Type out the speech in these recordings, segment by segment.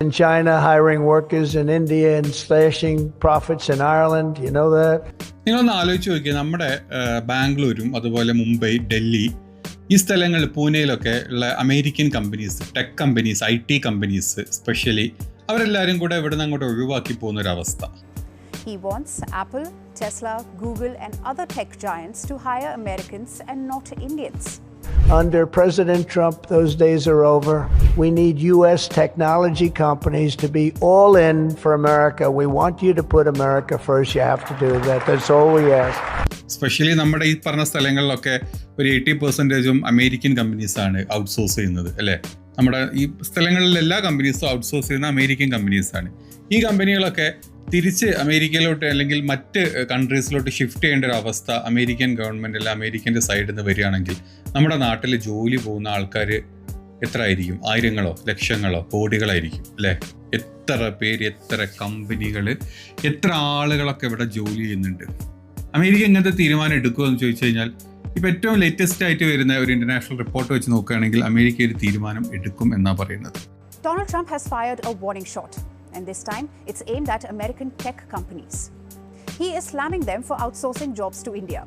in China, hiring workers in India, and slashing profits in Ireland. You know that? നിങ്ങളൊന്ന് ആലോചിച്ച് നോക്കിയാൽ നമ്മുടെ ആ, ബാംഗ്ലൂരും അതുപോലെ മുംബൈ ഡൽഹി ഈ സ്ഥലങ്ങളിൽ പൂനെയിലൊക്കെ ഉള്ള American companies tech companies I T companies specially അവരെല്ലാവരും കൂടെ ഇവിടെ നിന്ന് അങ്ങോട്ട് ഒഴിവാക്കി പോകുന്ന ഒരു അവസ്ഥ He wants Apple, Tesla, Google, and other tech giants to hire Americans and not Indians. Under President Trump, those days are over. We need U.S. technology companies to be all in for America. We want you to put America first. You have to do that. That's all we ask. Specially നമ്മുടെ ഈ പറഞ്ഞ സ്ഥലങ്ങളിലൊക്കെ ഒരു eighty പെർസെന്റേജും American കമ്പനീസാണ് outsource ചെയ്യുന്നത് അല്ലേ നമ്മുടെ ഈ സ്ഥലങ്ങളിലെ എല്ലാ കമ്പനീസും ഔട്ട്സോഴ്സ് ചെയ്യുന്ന അമേരിക്കൻ കമ്പനീസാണ് ഈ കമ്പനികളൊക്കെ തിരിച്ച് അമേരിക്കയിലോട്ട് അല്ലെങ്കിൽ മറ്റ് കൺട്രീസിലോട്ട് ഷിഫ്റ്റ് ചെയ്യേണ്ട ഒരു അവസ്ഥ അമേരിക്കൻ ഗവൺമെന്റ് അല്ല അമേരിക്കന്റെ സൈഡിൽ നിന്ന് വരികയാണെങ്കിൽ നമ്മുടെ നാട്ടിൽ ജോലി പോകുന്ന ആൾക്കാർ എത്ര ആയിരിക്കും ആയിരങ്ങളോ ലക്ഷങ്ങളോ കോടികളായിരിക്കും അല്ലേ? എത്ര പേര് എത്ര കമ്പനികൾ എത്ര ആളുകളൊക്കെ ഇവിടെ ജോലി ചെയ്യുന്നുണ്ട്? അമേരിക്ക ഇങ്ങനത്തെ തീരുമാനം എടുക്കുമെന്ന് ചോദിച്ചു കഴിഞ്ഞാൽ ഇപ്പോൾ ഏറ്റവും ലേറ്റസ്റ്റ് ആയിട്ട് വരുന്ന ഒരു ഇന്റർനാഷണൽ റിപ്പോർട്ട് വെച്ച് നോക്കുകയാണെങ്കിൽ അമേരിക്ക ഒരു തീരുമാനം എടുക്കും എന്നാണ് പറയുന്നത്. Donald Trump has fired a warning shot, and this time it's aimed at American tech companies. He is slamming them for outsourcing jobs to India.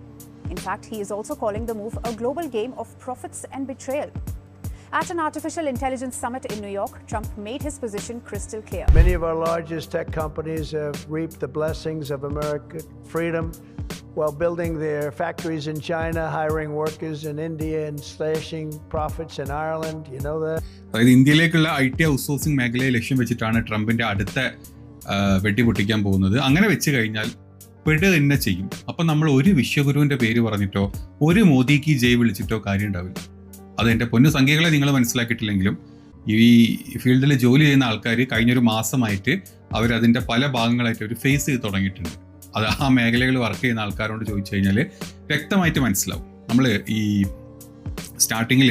In fact, he is also calling the move a global game of profits and betrayal. At an artificial intelligence summit in New York, Trump made his position crystal clear. Many of our largest tech companies have reaped the blessings of American freedom while building their factories in China, hiring workers in India, and slashing profits in Ireland. You know that? അതായത് ഇന്ത്യയിലേക്കുള്ള I T outsourcing മേഖലയെ ലക്ഷ്യം വെച്ചിട്ടാണ് ട്രംപിന്റെ അടുത്ത ആ, വെട്ടി പൊട്ടിക്കാൻ പോകുന്നത് അങ്ങനെ വെച്ച് കഴിഞ്ഞാൽ പെട്ട് തന്നെ ചെയ്യും അപ്പം നമ്മൾ ഒരു വിശ്വഗുരുവിന്റെ പേര് പറഞ്ഞിട്ടോ ഒരു മോദിക്ക് ജയ് വിളിച്ചിട്ടോ കാര്യം ഉണ്ടാവില്ല അത് എന്റെ പൊന്നു സംഖ്യകളെ നിങ്ങൾ മനസ്സിലാക്കിയിട്ടില്ലെങ്കിലും ഈ ഫീൽഡിൽ ജോലി ചെയ്യുന്ന ആൾക്കാർ കഴിഞ്ഞൊരു മാസമായിട്ട് അവരതിന്റെ പല ഭാഗങ്ങളായിട്ട് ഒരു ഫേസ് ചെയ്ത് തുടങ്ങിയിട്ടുണ്ട്. അത് ആ മേഖലകളിൽ വർക്ക് ചെയ്യുന്ന ആൾക്കാരോട് ചോദിച്ചു കഴിഞ്ഞാൽ വ്യക്തമായിട്ട് മനസ്സിലാവും. നമ്മൾ ഈ സ്റ്റാർട്ടിങ്ങിൽ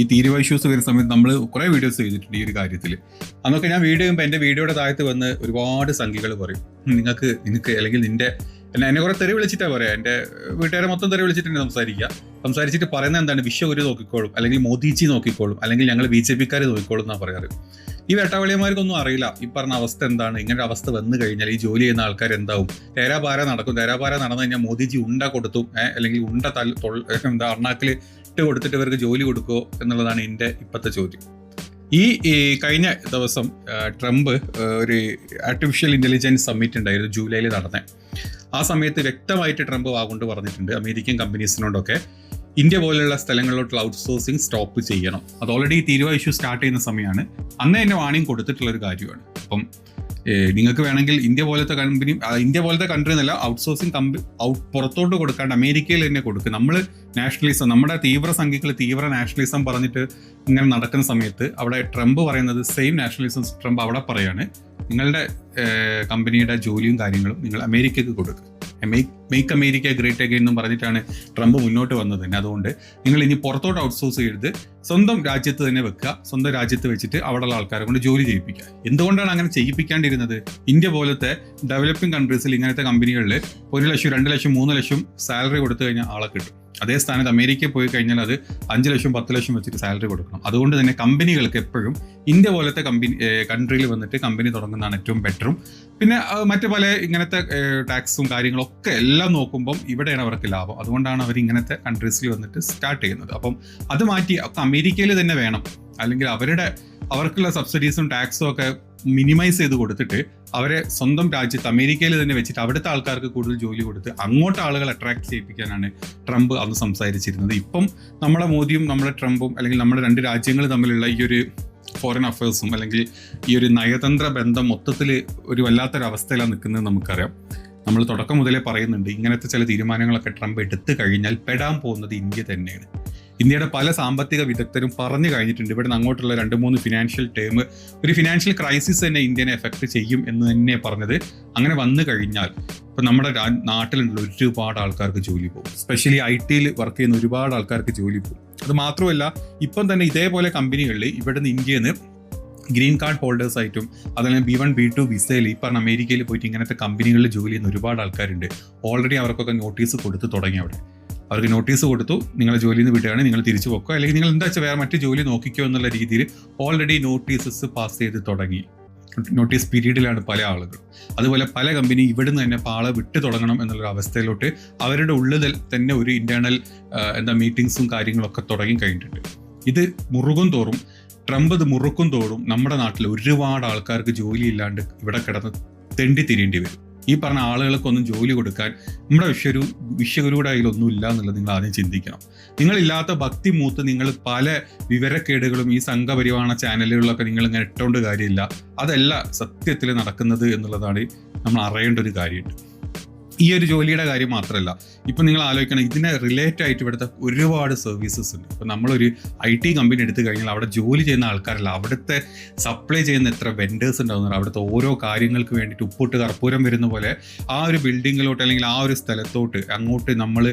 ഈ തീരുവ ഇഷ്യൂസ് വരുന്ന സമയത്ത് നമ്മൾ കുറേ വീഡിയോസ് ചെയ്തിട്ടുണ്ട് ഈ ഒരു കാര്യത്തിൽ അന്നൊക്കെ ഞാൻ വീഡിയോ ചെയ്യുമ്പോൾ എന്റെ വീഡിയോയുടെ താഴത്ത് വന്ന് ഒരുപാട് സംഖ്യകൾ പറയും. നിങ്ങൾക്ക് നിങ്ങൾക്ക് അല്ലെങ്കിൽ നിന്റെ എന്നെ എന്നെ കുറെ തെറി വിളിച്ചിട്ടാ പറയാ. എന്റെ വീട്ടുകാരെ മൊത്തം തെറി വിളിച്ചിട്ട് എന്നെ സംസാരിക്കുക സംസാരിച്ചിട്ട് പറയുന്നത് എന്താണ്? വിശ്വഗുരു നോക്കിക്കോളും. അല്ലെങ്കിൽ മോദിജി നോക്കിക്കോളും. അല്ലെങ്കിൽ ഞങ്ങൾ ബി ജെ പിക്കാർ നോക്കിക്കോളും എന്നാ പറയാറ്. ഈ വേട്ടാവളിയന്മാർക്കൊന്നും അറിയില്ല. ഈ പറഞ്ഞ അവസ്ഥ എന്താണ്? ഇങ്ങനെ അവസ്ഥ വന്നു കഴിഞ്ഞാൽ ഈ ജോലി ചെയ്യുന്ന ആൾക്കാർ എന്താവും? തേരാപാര നടക്കും. തേരാപാര നടന്നു കഴിഞ്ഞാൽ മോദിജി ഉണ്ട കൊടുത്തു. അല്ലെങ്കിൽ ഉണ്ട തൽ എന്താ അണ്ണാക്കിൽ ഇട്ട് കൊടുത്തിട്ട് ഇവർക്ക് ജോലി കൊടുക്കുമോ എന്നുള്ളതാണ് എന്റെ ഇപ്പോഴത്തെ ചോദ്യം. ഈ കഴിഞ്ഞ ദിവസം ട്രംപ് ഒരു ആർട്ടിഫിഷ്യൽ ഇന്റലിജൻസ് സമ്മിറ്റ് ഉണ്ടായിരുന്നു ജൂലൈയിൽ നടന്നത് ആ സമയത്ത് വ്യക്തമായിട്ട് ട്രംപ് വാഗൊണ്ട് പറഞ്ഞിട്ടുണ്ട് അമേരിക്കൻ കമ്പനീസിനോടൊക്കെ. ഇന്ത്യ പോലെയുള്ള സ്ഥലങ്ങളിലോട്ടുള്ള ഔട്ട്സോഴ്സിങ് സ്റ്റോപ്പ് ചെയ്യണം. അത് ഓൾറെഡി തീരുവ ഇഷ്യൂ സ്റ്റാർട്ട് ചെയ്യുന്ന സമയമാണ് അന്ന് തന്നെ വാണിംഗ് കൊടുത്തിട്ടുള്ള ഒരു കാര്യമാണ്. അപ്പം നിങ്ങൾക്ക് വേണമെങ്കിൽ ഇന്ത്യ പോലത്തെ കമ്പനി ഇന്ത്യ പോലത്തെ കൺട്രി എന്നല്ല ഔട്ട്സോഴ്സിങ് കമ്പനി ഔട്ട് പുറത്തോട്ട് കൊടുക്കാണ്ട് അമേരിക്കയിൽ തന്നെ കൊടുക്കും. നമ്മൾ നാഷണലിസം നമ്മുടെ തീവ്ര സംഖ്യകൾ തീവ്ര നാഷണലിസം പറഞ്ഞിട്ട് ഇങ്ങനെ നടക്കുന്ന സമയത്ത് അവിടെ ട്രംപ് പറയുന്നത് സെയിം നാഷണലിസം ട്രംപ് അവിടെ പറയാണ്. നിങ്ങളുടെ കമ്പനിയുടെ ജോലിയും കാര്യങ്ങളും നിങ്ങൾ അമേരിക്കക്ക് കൊടുക്കുക make make America great again എന്നും പറഞ്ഞിട്ടാണ് ട്രംപ് മുന്നോട്ട് വന്നത്. തന്നെ അതുകൊണ്ട് നിങ്ങൾ ഇനി പുറത്തോട്ട് ഔട്ട്സോഴ്സ് ചെയ്ത് സ്വന്തം രാജ്യത്ത് തന്നെ വെക്കുക. സ്വന്തം രാജ്യത്ത് വെച്ചിട്ട് അവിടെയുള്ള ആൾക്കാരെ കൊണ്ട് ജോലി ചെയ്യിപ്പിക്കുക. എന്തുകൊണ്ടാണ് അങ്ങനെ ചെയ്യിപ്പിക്കാണ്ടിരുന്നത്? ഇന്ത്യ പോലത്തെ ഡെവലപ്പിംഗ് കൺട്രീസിൽ ഇങ്ങനത്തെ കമ്പനികളിൽ ഒരു ലക്ഷം രണ്ട് ലക്ഷം മൂന്ന് ലക്ഷം സാലറി കൊടുത്തു കഴിഞ്ഞാൽ ആളെ കിട്ടും. അതേ സ്ഥാനത്ത് അമേരിക്കയിൽ പോയി കഴിഞ്ഞാൽ അത് അഞ്ച് ലക്ഷം പത്ത് ലക്ഷം വെച്ചിട്ട് സാലറി കൊടുക്കണം. അതുകൊണ്ട് തന്നെ കമ്പനികൾക്ക് എപ്പോഴും ഇന്ത്യ പോലത്തെ കമ്പനി കൺട്രിയിൽ വന്നിട്ട് കമ്പനി തുടങ്ങുന്നതാണ് ഏറ്റവും ബെറ്ററും പിന്നെ മറ്റു പല ഇങ്ങനത്തെ ടാക്സും കാര്യങ്ങളൊക്കെ എല്ലാം നോക്കുമ്പം ഇവിടെയാണ് അവർക്ക് ലാഭം. അതുകൊണ്ടാണ് അവർ ഇങ്ങനത്തെ കൺട്രീസിൽ വന്നിട്ട് സ്റ്റാർട്ട് ചെയ്യുന്നത്. അപ്പം അത് മാറ്റി അമേരിക്കയിൽ തന്നെ വേണം. അല്ലെങ്കിൽ അവരുടെ അവർക്കുള്ള സബ്സിഡീസും ടാക്സും ഒക്കെ മിനിമൈസ് ചെയ്ത് കൊടുത്തിട്ട് അവരെ സ്വന്തം രാജ്യത്ത് അമേരിക്കയിൽ തന്നെ വെച്ചിട്ട് അവിടുത്തെ ആൾക്കാർക്ക് കൂടുതൽ ജോലി കൊടുത്ത് അങ്ങോട്ട് ആളുകൾ അട്രാക്ട് ചെയ്യിപ്പിക്കാനാണ് ട്രംപ് അന്ന് സംസാരിച്ചിരുന്നത്. ഇപ്പം നമ്മുടെ മോദിയും നമ്മുടെ ട്രംപും അല്ലെങ്കിൽ നമ്മുടെ രണ്ട് രാജ്യങ്ങൾ തമ്മിലുള്ള ഈ ഒരു ഫോറിൻ അഫയേഴ്സും അല്ലെങ്കിൽ ഈ ഒരു നയതന്ത്ര ബന്ധം മൊത്തത്തിൽ ഒരു വല്ലാത്തൊരവസ്ഥയിലാണ് നിൽക്കുന്നത് നമുക്കറിയാം. നമ്മൾ തുടക്കം മുതലേ പറയുന്നുണ്ട് ഇങ്ങനത്തെ ചില തീരുമാനങ്ങളൊക്കെ ട്രംപ് എടുത്തു കഴിഞ്ഞാൽ പെടാൻ പോകുന്നത് ഇന്ത്യ തന്നെയാണ്. ഇന്ത്യയുടെ പല സാമ്പത്തിക വിദഗ്ധരും പറഞ്ഞു കഴിഞ്ഞിട്ടുണ്ട്. ഇവിടെ അങ്ങോട്ടുള്ള രണ്ട് മൂന്ന് ഫിനാൻഷ്യൽ ടേം ഒരു ഫിനാൻഷ്യൽ ക്രൈസിസ് തന്നെ ഇന്ത്യനെ എഫക്ട് ചെയ്യും എന്ന് തന്നെ പറഞ്ഞത്. അങ്ങനെ വന്നു കഴിഞ്ഞാൽ ഇപ്പം നമ്മുടെ നാട്ടിലുള്ള ഒരുപാട് ആൾക്കാർക്ക് ജോലി പോകും. സ്പെഷ്യലി ഐ ടിയിൽ വർക്ക് ചെയ്യുന്ന ഒരുപാട് ആൾക്കാർക്ക് ജോലി പോകും. അത് മാത്രമല്ല ഇപ്പം തന്നെ ഇതേപോലെ കമ്പനികളിൽ ഇവിടെ നിന്ന് ഇന്ത്യയിൽ നിന്ന് ഗ്രീൻ കാർഡ് ഹോൾഡേഴ്സ് ആയിട്ടും അതല്ലെങ്കിൽ ബി വൺ ബി ടു വിസയിൽ ഈ പറഞ്ഞ അമേരിക്കയിൽ പോയിട്ട് ഇങ്ങനത്തെ കമ്പനികളിൽ ജോലി ചെയ്യുന്ന ഒരുപാട് ആൾക്കാരുണ്ട്. ഓൾറെഡി അവർക്കൊക്കെ നോട്ടീസ് കൊടുത്ത് തുടങ്ങി അവിടെ. അവർക്ക് നോട്ടീസ് കൊടുത്തു. നിങ്ങളെ ജോലിയിൽ നിന്ന് വിട്ടുകയാണെങ്കിൽ നിങ്ങൾ തിരിച്ചു പോക്കോ? അല്ലെങ്കിൽ നിങ്ങൾ എന്താ വെച്ചാൽ വേറെ മറ്റു ജോലി നോക്കിക്കോ എന്നുള്ള രീതിയിൽ ഓൾറെഡി നോട്ടീസസ് പാസ് ചെയ്ത് തുടങ്ങി. നോട്ടീസ് പീരീഡിലാണ് പല ആളുകൾ അതുപോലെ പല കമ്പനി ഇവിടുന്ന് തന്നെ പാളെ വിട്ടു തുടങ്ങണം എന്നുള്ളൊരു അവസ്ഥയിലോട്ട് അവരുടെ ഉള്ളിൽ തന്നെ ഒരു ഇന്റേണൽ എന്താ മീറ്റിങ്സും കാര്യങ്ങളൊക്കെ തുടങ്ങി കഴിഞ്ഞിട്ടുണ്ട്. ഇത് മുറുകും തോറും ട്രംപ് ഇത് മുറുക്കും തോറും നമ്മുടെ നാട്ടിൽ ഒരുപാട് ആൾക്കാർക്ക് ജോലി ഇല്ലാണ്ട് ഇവിടെ കിടന്ന് തെണ്ടി തിരിയേണ്ടി വരും. ഈ പറഞ്ഞ ആളുകൾക്കൊന്നും ജോലി കൊടുക്കാൻ നമ്മുടെ വിശ്വരു വിശ്വഗുരുവിടെ കയ്യിലൊന്നും ഇല്ല എന്നുള്ളത് നിങ്ങൾ ആദ്യം ചിന്തിക്കണം. നിങ്ങളില്ലാത്ത ഭക്തി മൂത്ത് നിങ്ങൾ പല വിവരക്കേടുകളും ഈ സംഘപരിവാണ ചാനലുകളിലൊക്കെ നിങ്ങൾ ഇങ്ങനെ ഇട്ടുകൊണ്ട് കാര്യമില്ല. അതല്ല സത്യത്തിൽ നടക്കുന്നത് എന്നുള്ളതാണ് നമ്മൾ അറിയേണ്ട ഒരു കാര്യമുണ്ട് ഈ ഒരു ജോലിയുടെ കാര്യം മാത്രമല്ല ഇപ്പം നിങ്ങൾ ആലോചിക്കണം ഇതിനെ റിലേറ്റഡ് ആയിട്ട് ഇവിടുത്തെ ഒരുപാട് സർവീസസ് ഉണ്ട്. ഇപ്പം നമ്മളൊരു ഐ ടി കമ്പനി എടുത്തു കഴിഞ്ഞാൽ അവിടെ ജോലി ചെയ്യുന്ന ആൾക്കാരല്ല അവിടുത്തെ സപ്ലൈ ചെയ്യുന്ന എത്ര വെൻഡേഴ്സ് ഉണ്ടാവുന്നത് അവിടുത്തെ ഓരോ കാര്യങ്ങൾക്ക് വേണ്ടിയിട്ട് ഉപ്പിട്ട് കർപ്പൂരം വരുന്ന പോലെ ആ ഒരു ബിൽഡിങ്ങിലോട്ട് അല്ലെങ്കിൽ ആ ഒരു സ്ഥലത്തോട്ട് അങ്ങോട്ട് നമ്മൾ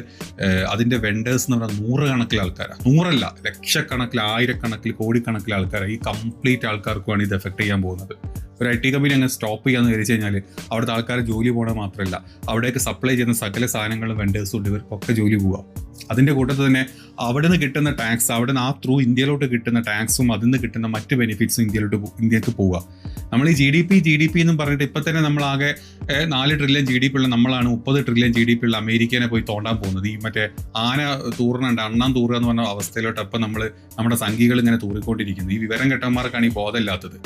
അതിന്റെ വെൻഡേഴ്സ് എന്ന് പറഞ്ഞാൽ നൂറുകണക്കിൽ ആൾക്കാരാണ് നൂറല്ല ലക്ഷക്കണക്കിൽ ആയിരക്കണക്കിൽ കോടിക്കണക്കിൽ ആൾക്കാരാണ് ഈ കംപ്ലീറ്റ് ആൾക്കാർക്കുമാണ് ഇത് എഫക്ട് ചെയ്യാൻ പോകുന്നത്. ഒരു ഐ ടി കമ്പനി അങ്ങ് സ്റ്റോപ്പ് ചെയ്യാന്ന് വിചാരിച്ചു കഴിഞ്ഞാൽ അവിടുത്തെ ആൾക്കാർ ജോലി പോകണത് മാത്രമല്ല. അവിടേക്ക് സപ്ലൈ ചെയ്യുന്ന സകല സാധനങ്ങളും വെൻഡേഴ്സും ഉണ്ട്. ഇവർക്കൊക്കെ ജോലി പോവാം. അതിന്റെ കൂട്ടത്തിൽ തന്നെ അവിടെ നിന്ന് കിട്ടുന്ന ടാക്സ് അവിടെ നിന്ന് ആ ത്രൂ ഇന്ത്യയിലോട്ട് കിട്ടുന്ന ടാക്സും അതിൽ നിന്ന് കിട്ടുന്ന മറ്റ് ബെനിഫിറ്റ്സും ഇന്ത്യയിലോട്ട് ഇന്ത്യയ്ക്ക് പോവുക നമ്മൾ ഈ G D P G D P എന്നും പറഞ്ഞിട്ട് ഇപ്പം തന്നെ നമ്മളാകെ നാല് ട്രില്യൺ ജി ഡി പി ഉള്ള നമ്മളാണ് മുപ്പത് ട്രില്യൺ ജി ഡി പി ഉള്ള അമേരിക്കനെ പോയി തോണ്ടാൻ പോകുന്നത്. ഈ മറ്റേ ആന തൂറുന്നുണ്ട് അണ്ണാൻ തൂറുക എന്ന് പറഞ്ഞ അവസ്ഥയിലോട്ട് അപ്പം നമ്മൾ നമ്മുടെ സംഖ്യകൾ ഇങ്ങനെ തൂറിക്കൊണ്ടിരിക്കുന്നത് ഈ വിവരം കെട്ടന്മാർക്കാണ് ഈ ബോധമില്ലാത്തത്.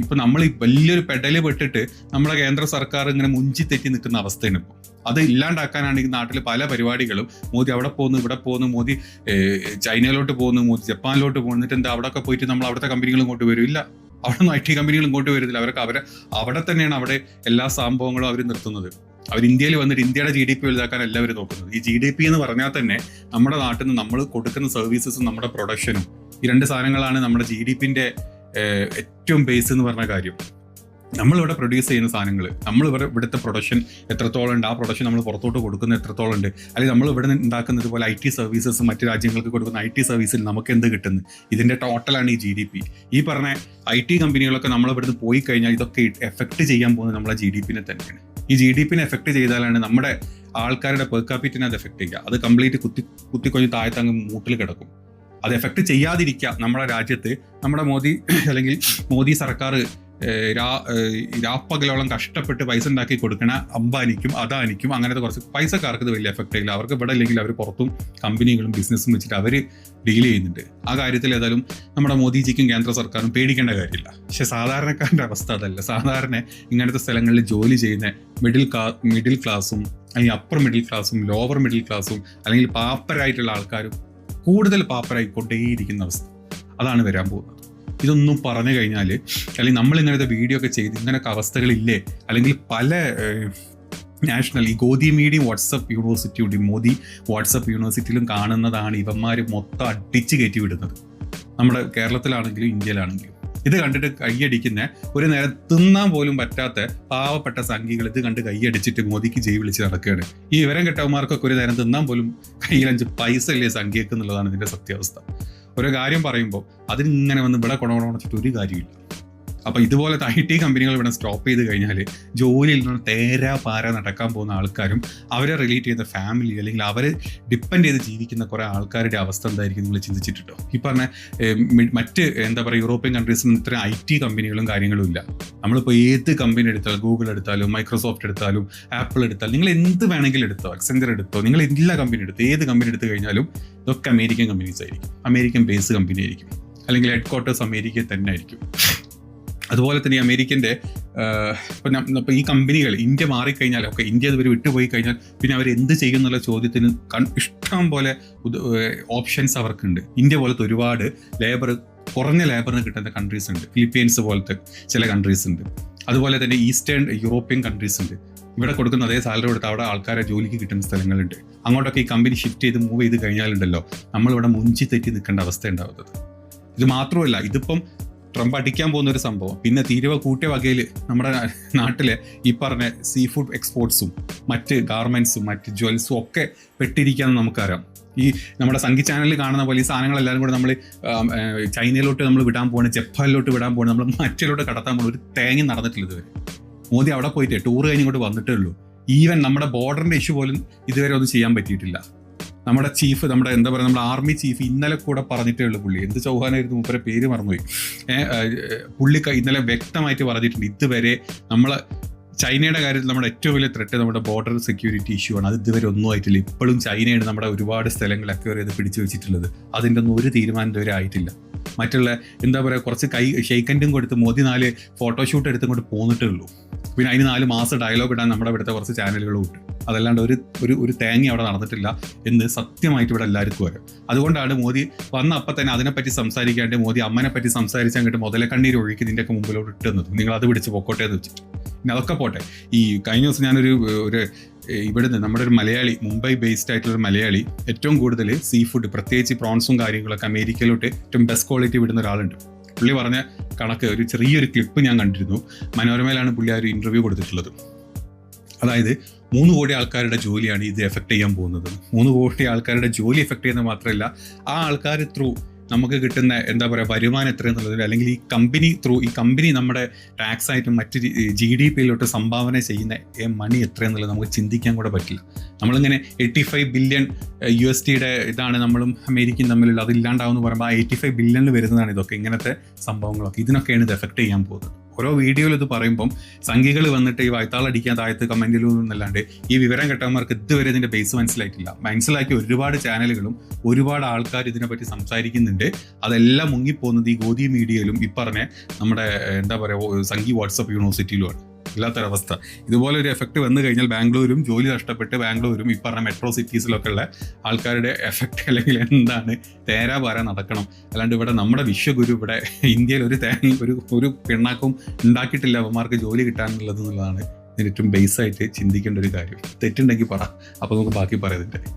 ഇപ്പൊ നമ്മൾ വലിയൊരു പെടൽ പെട്ടിട്ട് നമ്മളെ കേന്ദ്ര സർക്കാർ ഇങ്ങനെ മുഞ്ചി തെറ്റി നിൽക്കുന്ന അവസ്ഥയാണ് ഇപ്പോൾ അത് ഇല്ലാണ്ടാക്കാനാണ് ഈ നാട്ടിൽ പല പരിപാടികളും. മോദി അവിടെ പോകുന്നു ഇവിടെ പോകുന്നു മോദി ചൈനയിലോട്ട് പോകുന്നു മോദി ജപ്പാനിലോട്ട് പോകുന്നു എന്നിട്ട് എന്താ അവിടെയൊക്കെ പോയിട്ട് നമ്മൾ അവിടുത്തെ കമ്പനികൾ ഇങ്ങോട്ട് വരും? ഇല്ല. അവിടെ നിന്ന് ഐ ടി കമ്പനികൾ ഇങ്ങോട്ട് വരുന്നില്ല അവർക്ക് അവരെ അവിടെ തന്നെയാണ് അവിടെ എല്ലാ സംഭവങ്ങളും അവർ നിർത്തുന്നത്. അവർ ഇന്ത്യയിൽ വന്നിട്ട് ഇന്ത്യയുടെ ജി ഡി പി വലുതാക്കാൻ എല്ലാവരും നോക്കുന്നത്. ഈ ജി ഡി പി എന്ന് പറഞ്ഞാൽ തന്നെ നമ്മുടെ നാട്ടിൽ നിന്ന് നമ്മൾ കൊടുക്കുന്ന സർവീസസും നമ്മുടെ പ്രൊഡക്ഷനും ഈ രണ്ട് സാധനങ്ങളാണ് നമ്മുടെ ജി ഡി പിന്റെ ഏറ്റവും ബേസ് എന്ന് പറഞ്ഞ കാര്യം. നമ്മളിവിടെ പ്രൊഡ്യൂസ് ചെയ്യുന്ന സാധനങ്ങൾ നമ്മൾ ഇവിടെ ഇവിടുത്തെ പ്രൊഡക്ഷൻ എത്രത്തോളം ഉണ്ട് ആ പ്രൊഡക്ഷൻ നമ്മൾ പുറത്തോട്ട് കൊടുക്കുന്ന എത്രത്തോളം ഉണ്ട് അല്ലെങ്കിൽ നമ്മൾ ഇവിടെ ഉണ്ടാക്കുന്നത് പോലെ ഐ ടി സർവീസസ് മറ്റ് രാജ്യങ്ങൾക്ക് കൊടുക്കുന്ന ഐ ടി സർവീസിൽ നമുക്ക് എന്ത് കിട്ടുന്നു? ഇതിന്റെ ടോട്ടലാണ് ഈ ജി ഡി പി ഈ പറഞ്ഞ ഐ ടി കമ്പനികളൊക്കെ നമ്മൾ ഇവിടുന്ന് പോയി കഴിഞ്ഞാൽ ഇതൊക്കെ എഫക്ട് ചെയ്യാൻ പോകുന്നത് നമ്മളെ ജി ഡി പിനെ തന്നെയാണ്. ഈ ജി ഡി പിനെ എഫക്ട് ചെയ്താലാണ് നമ്മുടെ ആൾക്കാരുടെ പെർ ക്യാപിറ്റിനെ അത് എഫക്ട് ചെയ്യുക. അത് കംപ്ലീറ്റ് കുത്തി കുത്തിക്കൊഞ്ഞ് താഴത്തങ്ങ് മൂട്ടിൽ കിടക്കും. അത് എഫക്റ്റ് ചെയ്യാതിരിക്കുക നമ്മുടെ രാജ്യത്ത്. നമ്മുടെ മോദി അല്ലെങ്കിൽ മോദി സർക്കാർ രാപ്പകലോളം കഷ്ടപ്പെട്ട് പൈസ ഉണ്ടാക്കി കൊടുക്കണ അംബാനിക്കും അദാനിക്കും അങ്ങനത്തെ കുറച്ച് പൈസക്കാർക്ക് ഇത് വലിയ എഫക്റ്റ് ആയില്ല. അവർക്ക് ഇവിടെ ഇല്ലെങ്കിൽ അവർ പുറത്തും കമ്പനികളും ബിസിനസ്സും വെച്ചിട്ട് അവർ ഡീൽ ചെയ്യുന്നുണ്ട്. ആ കാര്യത്തിൽ ഏതായാലും നമ്മുടെ മോദിജിക്കും കേന്ദ്ര സർക്കാരും പേടിക്കേണ്ട കാര്യമില്ല. പക്ഷെ സാധാരണക്കാരന്റെ അവസ്ഥ അതല്ല. സാധാരണ ഇങ്ങനത്തെ സ്ഥലങ്ങളിൽ ജോലി ചെയ്യുന്ന മിഡിൽ ക്ലാ മിഡിൽ ക്ലാസ്സും അല്ലെങ്കിൽ അപ്പർ മിഡിൽ ക്ലാസ്സും ലോവർ മിഡിൽ ക്ലാസ്സും അല്ലെങ്കിൽ പാപ്പരായിട്ടുള്ള ആൾക്കാരും കൂടുതൽ പാപ്പരായിക്കൊണ്ടേയിരിക്കുന്ന അവസ്ഥ. അതാണ് വരാൻ പോകുന്നത്. ഇതൊന്നും പറഞ്ഞു കഴിഞ്ഞാൽ അല്ലെങ്കിൽ നമ്മൾ ഇങ്ങനത്തെ വീഡിയോ ഒക്കെ ചെയ്ത് ഇങ്ങനൊക്കെ അവസ്ഥകളില്ലേ? അല്ലെങ്കിൽ പല നാഷണൽ ഈ ഗോദി മീഡിയം വാട്സപ്പ് യൂണിവേഴ്സിറ്റിയുടെ മോദി വാട്സപ്പ് യൂണിവേഴ്സിറ്റിയിലും കാണുന്നതാണ് ഇവന്മാർ മൊത്തം അടിച്ചു കയറ്റി വിടുന്നത്. നമ്മുടെ കേരളത്തിലാണെങ്കിലും ഇന്ത്യയിലാണെങ്കിലും. ഇത് കണ്ടിട്ട് കൈയടിക്കുന്ന ഒരു നേരം തിന്നാൻ പോലും പറ്റാത്ത പാവപ്പെട്ട സംഘികൾ ഇത് കണ്ട് കൈയടിച്ചിട്ട് മോദിക്ക് ജയ് വിളിച്ച് നടക്കുകയാണ്. ഈ വിവരം കെട്ടവന്മാർക്കൊക്കെ ഒരു നേരം തിന്നാൻ പോലും കയ്യിലഞ്ച് പൈസ ഇല്ലേ സംഖ്യക്ക് എന്നുള്ളതാണ് ഇതിന്റെ സത്യാവസ്ഥ. ഒരു കാര്യം പറയുമ്പോൾ അതിനിങ്ങനെ വന്ന് ഇവിടെ വെച്ചിട്ട് ഒരു കാര്യമില്ല അപ്പൊ ഇതുപോലത്തെ ഐ ടി കമ്പനികൾ ഇവിടെ സ്റ്റോപ്പ് ചെയ്ത് കഴിഞ്ഞാൽ ജോലിയിൽ നിന്ന് തേരാ പാര നടക്കാൻ പോകുന്ന ആൾക്കാരും അവരെ റിലേറ്റ് ചെയ്യുന്ന ഫാമിലി അല്ലെങ്കിൽ അവരെ ഡിപ്പെൻഡ് ചെയ്ത് ജീവിക്കുന്ന കുറെ ആൾക്കാരുടെ അവസ്ഥ എന്തായിരിക്കും നിങ്ങൾ ചിന്തിച്ചിട്ടുണ്ടോ? ഈ പറഞ്ഞ മറ്റ് എന്താ പറയുക യൂറോപ്യൻ കൺട്രീസിൽ ഇത്ര ഐ ടി കമ്പനികളും കാര്യങ്ങളും ഇല്ല. നമ്മളിപ്പോൾ ഏത് കമ്പനി എടുത്താലും ഗൂഗിൾ എടുത്താലും മൈക്രോസോഫ്റ്റ് എടുത്താലും ആപ്പിൾ എടുത്താലും നിങ്ങൾ എന്ത് വേണമെങ്കിലും എടുത്തോ അക്സെഞ്ചർ എടുത്തോ നിങ്ങൾ എല്ലാ കമ്പനി എടുത്തോ ഏത് കമ്പനി എടുത്തു കഴിഞ്ഞാലും ഇതൊക്കെ അമേരിക്കൻ കമ്പനീസ് ആയിരിക്കും. അമേരിക്കൻ ബേസ് കമ്പനി ആയിരിക്കും. അല്ലെങ്കിൽ ഹെഡ് ക്വാർട്ടേഴ്സ് അമേരിക്കയിൽ തന്നെ ആയിരിക്കും. അതുപോലെ തന്നെ അമേരിക്കന്റെ ഇപ്പം ഇപ്പം ഈ കമ്പനികൾ ഇന്ത്യ മാറിക്കഴിഞ്ഞാൽ ഒക്കെ ഇന്ത്യ ഇവർ വിട്ടുപോയി കഴിഞ്ഞാൽ പിന്നെ അവർ എന്ത് ചെയ്യും എന്നുള്ള ചോദ്യത്തിന് കൺ- ഇഷ്ടം പോലെ ഓപ്ഷൻസ് അവർക്കുണ്ട്. ഇന്ത്യ പോലത്തെ ഒരുപാട് ലേബർ കുറഞ്ഞ ലേബറിന് കിട്ടുന്ന കൺട്രീസ് ഉണ്ട്. ഫിലിപ്പീൻസ് പോലത്തെ ചില കൺട്രീസ് ഉണ്ട്. അതുപോലെ തന്നെ ഈസ്റ്റേൺ യൂറോപ്യൻ കൺട്രീസ് ഉണ്ട്. ഇവിടെ കൊടുക്കുന്ന അതേ സാലറി കൊടുത്ത് അവിടെ ആൾക്കാരെ ജോലിക്ക് കിട്ടുന്ന സ്ഥലങ്ങളുണ്ട്. അങ്ങോട്ടൊക്കെ ഈ കമ്പനി ഷിഫ്റ്റ് ചെയ്ത് മൂവ് ചെയ്ത് കഴിഞ്ഞാലുണ്ടല്ലോ നമ്മളിവിടെ മുഞ്ചി തെറ്റി നിൽക്കേണ്ട അവസ്ഥ ഉണ്ടാവുന്നത്. ഇത് മാത്രമല്ല ഇതിപ്പം ട്രംപ് അടിക്കാൻ പോകുന്ന ഒരു സംഭവം. പിന്നെ തീരുവ കൂട്ടിയ വകയിൽ നമ്മുടെ നാട്ടിലെ ഈ പറഞ്ഞ സീ ഫുഡ് എക്സ്പോർട്സും മറ്റ് ഗാർമെന്റ്സും മറ്റ് ജ്വൽസും ഒക്കെ പെട്ടിരിക്കാന്ന് നമുക്കറിയാം. ഈ നമ്മുടെ സംഗീത ചാനലിൽ കാണുന്ന പോലെ ഈ സാധനങ്ങളെല്ലാവരും കൂടെ നമ്മൾ ചൈനയിലോട്ട് നമ്മൾ വിടാൻ പോകണം ജപ്പാനിലോട്ട് വിടാൻ പോകണം നമ്മൾ മറ്റിലോട്ട് കടത്താൻ പോകണം ഒരു തേങ്ങ നടന്നിട്ടില്ല ഇതുവരെ. മോദി അവിടെ പോയിട്ട് ടൂർ കഴിഞ്ഞ് ഇങ്ങോട്ട് വന്നിട്ടേ ഉള്ളൂ. ഈവൻ നമ്മുടെ ബോർഡറിന്റെ ഇഷ്യൂ പോലും ഇതുവരെ ഒന്നും ചെയ്യാൻ പറ്റിയിട്ടില്ല. നമ്മുടെ ചീഫ് നമ്മുടെ എന്താ പറയുക നമ്മുടെ ആർമി ചീഫ് ഇന്നലെ കൂടെ പറഞ്ഞിട്ടേ ഉള്ളൂ പുള്ളി. എന്ത് ചൗഹാനായിരുന്നു മൂപ്പരെ പേര് മറന്നുപോയി. പുള്ളി ഇന്നലെ വ്യക്തമായിട്ട് പറഞ്ഞിട്ടുണ്ട് ഇതുവരെ നമ്മൾ ചൈനയുടെ കാര്യത്തിൽ നമ്മുടെ ഏറ്റവും വലിയ ത്രെട്ട് നമ്മുടെ ബോർഡർ സെക്യൂരിറ്റി ഇഷ്യൂ ആണ്. അത് ഇതുവരെ ഒന്നും ആയിട്ടില്ല. ഇപ്പോഴും ചൈനയാണ് നമ്മുടെ ഒരുപാട് സ്ഥലങ്ങൾ അക്വയർ ചെയ്ത് പിടിച്ചു വെച്ചിട്ടുള്ളത്. അതിന്റെ ഒന്നും ഒരു തീരുമാനം ഇതുവരെ ആയിട്ടില്ല. മറ്റുള്ള എന്താ പറയുക കുറച്ച് കൈ ഷെയ്ക്കന്റും കൊടുത്ത് മോദി നാല് ഫോട്ടോഷൂട്ട് എടുത്തും കൊണ്ട് പോന്നിട്ടേ ഉള്ളൂ പിന്നെ അതിന് നാല് മാസം ഡയലോഗ് ഇടാൻ നമ്മുടെ ഇവിടുത്തെ കുറച്ച് ചാനലുകളും ഉണ്ട് അതല്ലാണ്ട് ഒരു ഒരു ഒരു തേങ്ങ അവിടെ നടന്നിട്ടില്ല എന്ന് സത്യമായിട്ട് ഇവിടെ എല്ലാവർക്കും വരും അതുകൊണ്ടാണ് മോദി വന്ന അപ്പം തന്നെ അതിനെപ്പറ്റി സംസാരിക്കാണ്ട് മോദി അമ്മനെ പറ്റി സംസാരിച്ച് അങ്ങോട്ട് മുതലെ കണ്ണീര് ഒഴുക്കി ഇതിന്റെയൊക്കെ മുമ്പിലോട്ട് ഇട്ടുന്നത് നിങ്ങൾ അത് പിടിച്ച് പൊക്കോട്ടെ എന്ന് വെച്ചിട്ട്. പിന്നെ അതൊക്കെ പോട്ടെ. ഈ കഴിഞ്ഞ ദിവസം ഞാനൊരു ഒരു ഇവിടുന്ന് നമ്മുടെ ഒരു മലയാളി മുംബൈ ബേസ്ഡ് ആയിട്ടുള്ള ഒരു മലയാളി ഏറ്റവും കൂടുതൽ സീ ഫുഡ് പ്രത്യേകിച്ച് പ്രോൺസും കാര്യങ്ങളൊക്കെ അമേരിക്കയിലോട്ട് ഏറ്റവും ബെസ്റ്റ് ക്വാളിറ്റി വിടുന്ന ഒരാളുണ്ട്. പുള്ളി പറഞ്ഞ കണക്ക് ഒരു ചെറിയൊരു ക്ലിപ്പ് ഞാൻ കണ്ടിരുന്നു. മനോരമയിലാണ് പുള്ളി ആ ഒരു ഇന്റർവ്യൂ കൊടുത്തിട്ടുള്ളത്. അതായത് മൂന്ന് കോടി ആൾക്കാരുടെ ജോലിയാണ് ഇത് എഫക്ട് ചെയ്യാൻ പോകുന്നത്. മൂന്ന് കോടി ആൾക്കാരുടെ ജോലി എഫക്ട് ചെയ്യുന്നത് മാത്രമല്ല ആ ആൾക്കാർ ത്രൂ നമുക്ക് കിട്ടുന്ന എന്താ പറയുക വരുമാനം എത്രയെന്നുള്ളതിൽ അല്ലെങ്കിൽ ഈ കമ്പനി ത്രൂ ഈ കമ്പനി നമ്മുടെ ടാക്സ് ആയിട്ടും മറ്റ് ജി ഡി പിയിലോട്ട് സംഭാവന ചെയ്യുന്ന മണി എത്രയെന്നുള്ളത് നമുക്ക് ചിന്തിക്കാൻ കൂടെ പറ്റില്ല. നമ്മളിങ്ങനെ eighty five billion U S ടിയുടെ ഇതാണ് നമ്മളും അമേരിക്കയും തമ്മിലുള്ള അത് ഇല്ലാണ്ടാവുമെന്ന് പറയുമ്പോൾ ആ എയ്റ്റി ഫൈവ് ബില്യണിൽ വരുന്നതാണ് ഇതൊക്കെ ഇങ്ങനത്തെ സംഭവങ്ങളൊക്കെ. ഇതിനൊക്കെയാണ് ഇത് എഫക്ട് ചെയ്യാൻ പോകുന്നത്. ഓരോ വീഡിയോയിൽ ഇത് പറയുമ്പം സംഖ്യകൾ വന്നിട്ട് ഈ വായ്ത്താളടിക്കാൻ താഴത്ത് കമന്റിലും എന്നല്ലാണ്ട് ഈ വിവരം കെട്ടവന്മാർക്ക് ഇതുവരെ ഇതിന്റെ ബേസ് മനസ്സിലായിട്ടില്ല. മനസ്സിലാക്കി ഒരുപാട് ചാനലുകളും ഒരുപാട് ആൾക്കാർ ഇതിനെപ്പറ്റി സംസാരിക്കുന്നുണ്ട്. അതെല്ലാം മുങ്ങിപ്പോകുന്നത് ഈ ഗോദി മീഡിയയിലും ഈ പറഞ്ഞ നമ്മുടെ എന്താ പറയുക സംഘി വാട്സപ്പ് യൂണിവേഴ്സിറ്റിയിലുമാണ് ഇല്ലാത്തൊരവസ്ഥ. ഇതുപോലെ ഒരു എഫക്റ്റ് വന്നു കഴിഞ്ഞാൽ ബാംഗ്ലൂരും ജോലി നഷ്ടപ്പെട്ട് ബാംഗ്ലൂരും ഈ പറഞ്ഞ മെട്രോ സിറ്റീസിലൊക്കെ ഉള്ള ആൾക്കാരുടെ എഫക്റ്റ് അല്ലെങ്കിൽ എന്താണ് തേരാ പാര നടക്കണം. അല്ലാണ്ട് ഇവിടെ നമ്മുടെ വിശ്വഗുരു ഇവിടെ ഇന്ത്യയിൽ ഒരു തേ ഒരു ഒരു പിണ്ണാക്കും ഉണ്ടാക്കിയിട്ടില്ല അവന്മാർക്ക് ജോലി കിട്ടാനുള്ളത് എന്നുള്ളതാണ് ഇതിന് ഏറ്റവും ബേസായിട്ട് ചിന്തിക്കേണ്ട ഒരു കാര്യം. തെറ്റുണ്ടെങ്കിൽ പറ. അപ്പോൾ നമുക്ക് ബാക്കി പറയുന്നുണ്ട്.